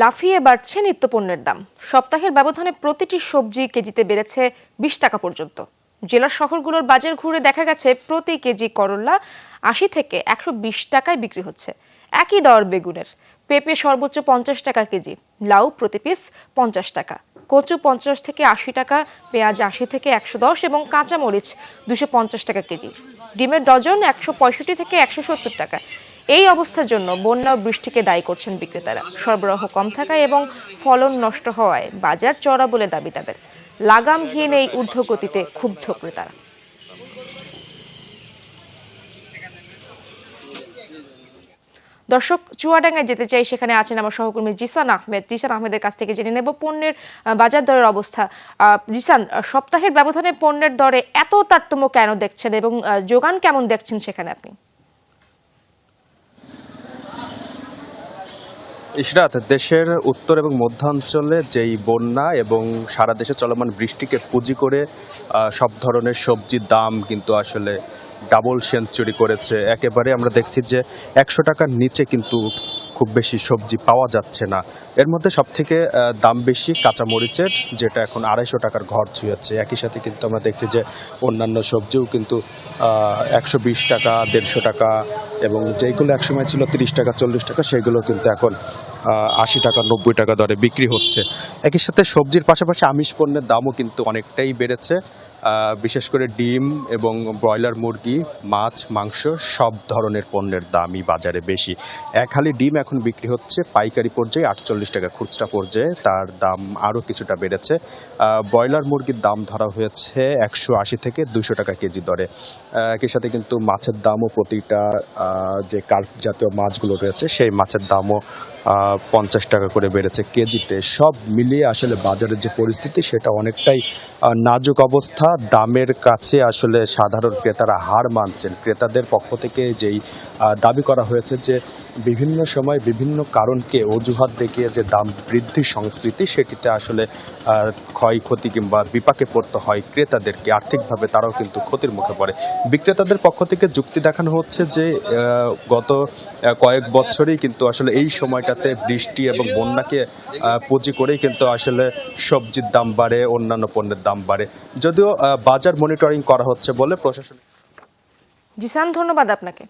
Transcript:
লাফিয়ে বাড়ছে নিত্যপণ্যের দাম। সপ্তাহের ব্যবধানে প্রতিটি সবজি কেজিতে বেড়েছে বিশ টাকা পর্যন্ত। জেলার শহরগুলোর বাজার ঘুরে দেখা গেছে, প্রতি কেজি করল্লা আশি থেকে একশো বিশ টাকায় বিক্রি হচ্ছে। একই দর বেগুনের। পেঁপে সর্বোচ্চ পঞ্চাশ টাকা কেজি, লাউ প্রতি পিস পঞ্চাশ টাকা, কচু পঞ্চাশ থেকে আশি টাকা, পেঁয়াজ আশি থেকে একশো দশ এবং কাঁচামরিচ দুশো পঞ্চাশ টাকা কেজি। ডিমের ডজন একশো পঁয়ষট্টি থেকে একশো সত্তর টাকা। এই অবস্থার জন্য বন্যা ও বৃষ্টিকে দায়ী করছেন বিক্রেতারা। সরবরাহ কম থাকায় এবং ফলন নষ্ট হওয়ায় বাজার চড়া বলে দাবি তাদের। লাগামহীন এই ঊর্ধ্বগতিতে ক্ষুব্ধ ক্রেতারা। দর্শক, চুয়াডাঙ্গায় যেতে চাই, সেখানে আছেন আমার সহকর্মী জিসান আহমেদ। জিসান আহমেদের কাছ থেকে জেনে নেব পণ্যের বাজার দরের অবস্থা। জিসান সপ্তাহের ব্যবধানে পণ্যের দরে এত তারতম্য কেন দেখছেন এবং যোগান কেমন দেখছেন সেখানে আপনি? ইশরাত, দেশের উত্তর এবং মধ্যাঞ্চলে যেই বন্যা এবং সারা দেশে চলমান বৃষ্টিকে পুঁজি করে সব ধরনের সবজির দাম কিন্তু আসলে ডাবল সেঞ্চুরি করেছে। একেবারে আমরা দেখছি যে একশো টাকার নিচে কিন্তু খুব বেশি সবজি পাওয়া যাচ্ছে না। এর মধ্যে সবথেকে দাম বেশি কাঁচামরিচের, যেটা এখন আড়াইশো টাকার ঘর ছুঁয়েছে। একই সাথে কিন্তু আমরা দেখছি যে অন্যান্য সবজিও কিন্তু একশো বিশ টাকা, দেড়শো টাকা এবং যেইগুলো একসময় ছিল তিরিশ টাকা, চল্লিশ টাকা, সেগুলো কিন্তু এখন আশি টাকা, নব্বই টাকা দরে বিক্রি হচ্ছে। একই সাথে সবজির পাশাপাশি আমিষ পণ্যের দামও কিন্তু অনেকটাই বেড়েছে। বিশেষ করে ডিম এবং ব্রয়লার মুরগি, মাছ, মাংস সব ধরনের পণ্যের দামই বাজারে বেশি। এক হালি ডিম এখন বিক্রি হচ্ছে পাইকারি পর্যায়ে আটচল্লিশ টাকা খুচরা পর্যায়ে, তার দাম আরও কিছুটা বেড়েছে। ব্রয়লার মুরগির দাম ধরা হয়েছে একশো আশি থেকে দুশো টাকা কেজি দরে। একই সাথে কিন্তু মাছের দামও প্রতিটা যে কার্প জাতীয় মাছগুলো রয়েছে, সেই মাছের দামও পঞ্চাশ টাকা করে বেড়েছে কেজিতে। সব মিলিয়ে আসলে বাজারের যে পরিস্থিতি, সেটা অনেকটাই নাজুক অবস্থা। দামের কাছে আসলে সাধারণ ক্রেতারা হার মানছেন। ক্রেতাদের পক্ষ থেকে যেই দাবি করা হয়েছে যে, বিভিন্ন সময় বিভিন্ন কারণকে অজুহাত দেখিয়ে যে দাম বৃদ্ধির সংস্কৃতি, সেটিতে আসলে ক্ষয়ক্ষতি কিংবা বিপাকে পড়তে হয় ক্রেতাদেরকে। আর্থিকভাবে তারাও কিন্তু ক্ষতির মুখে পড়ে। বিক্রেতাদের পক্ষ থেকে যুক্তি দেখানো হচ্ছে যে গত কয়েক বছরই কিন্তু আসলে এই সময়টাতে বৃষ্টি এবং বন্যাকে পুঁজি করেই কিন্তু আসলে সবজির দাম বাড়ে, অন্যান্য পণ্যের দাম বাড়ে। যদিও বাজার মনিটরিং করা হচ্ছে বলে প্রশাসন জিসান, ধন্যবাদ আপনাকে।